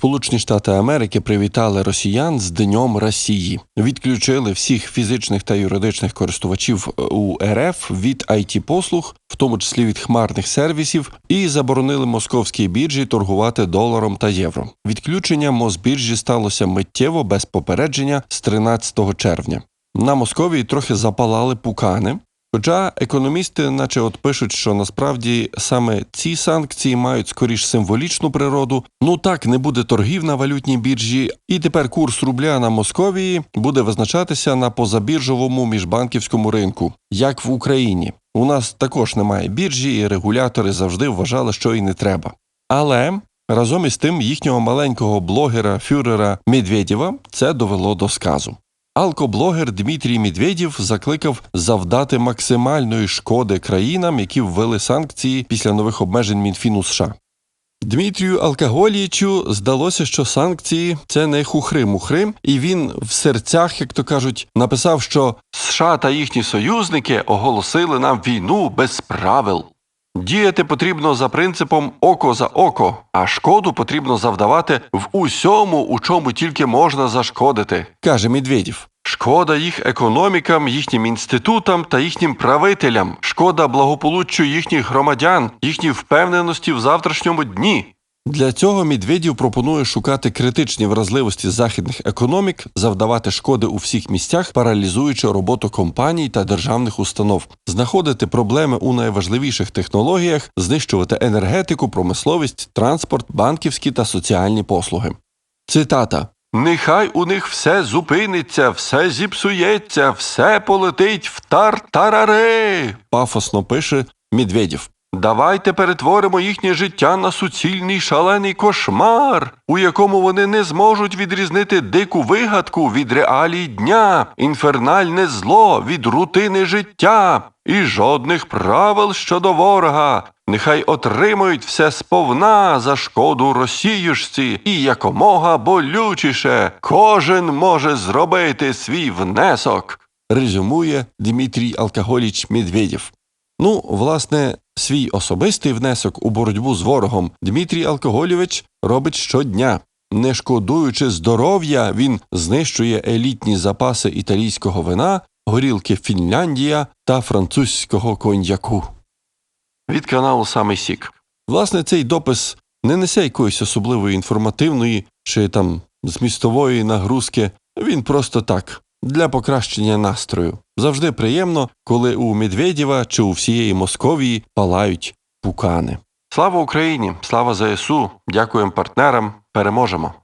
Сполучені Штати Америки привітали росіян з Днем Росії, відключили всіх фізичних та юридичних користувачів у РФ від it послуг, в тому числі від хмарних сервісів, і заборонили московській біржі торгувати доларом та євро. Відключення Мосбіржі сталося миттєво без попередження з 13 червня. На Московії трохи запалали пукани. Хоча економісти, наче от пишуть, що насправді саме ці санкції мають скоріш символічну природу. Ну так не буде торгів на валютній біржі, і тепер курс рубля на Московії буде визначатися на позабіржовому міжбанківському ринку, як в Україні. У нас також немає біржі, і регулятори завжди вважали, що і не треба. Але разом із тим їхнього маленького блогера фюрера Медведєва це довело до сказу. Алкоблогер Дмитрій Медведєв закликав завдати максимальної шкоди країнам, які ввели санкції після нових обмежень Мінфіну США. Дмитрію Алкоголічу здалося, що санкції це не хухри-мухри, і він в серцях, як то кажуть, написав, що США та їхні союзники оголосили нам війну без правил. Діяти потрібно за принципом око за око, а шкоду потрібно завдавати в усьому, у чому тільки можна зашкодити, каже Медведєв. Шкода їх економікам, їхнім інститутам та їхнім правителям, шкода благополуччю їхніх громадян, їхній впевненості в завтрашньому дні. Для цього Медведєв пропонує шукати критичні вразливості західних економік, завдавати шкоди у всіх місцях, паралізуючи роботу компаній та державних установ, знаходити проблеми у найважливіших технологіях, знищувати енергетику, промисловість, транспорт, банківські та соціальні послуги. Цитата. Нехай у них все зупиниться, все зіпсується, все полетить в тартарари. пафосно пише Медведєв. Давайте перетворимо їхнє життя на суцільний шалений кошмар, у якому вони не зможуть відрізнити дику вигадку від реалій дня, інфернальне зло від рутини життя і жодних правил щодо ворога. Нехай отримують все сповна за шкоду росіюшці, і якомога болючіше кожен може зробити свій внесок. Резюмує Дмитрій Алкоголіч Медведєв. Ну, власне, свій особистий внесок у боротьбу з ворогом Дмитрій Алкоголєвич робить щодня. Не шкодуючи здоров'я, він знищує елітні запаси італійського вина, горілки Фінляндія та французького коньяку. Від каналу Самий Сік. Власне, цей допис не несе якоїсь особливої інформативної чи там змістової нагрузки. Він просто так, для покращення настрою. Завжди приємно, коли у Медведєва чи у всієї Московії палають пукани. Слава Україні! Слава ЗСУ! Дякуємо партнерам! Переможемо!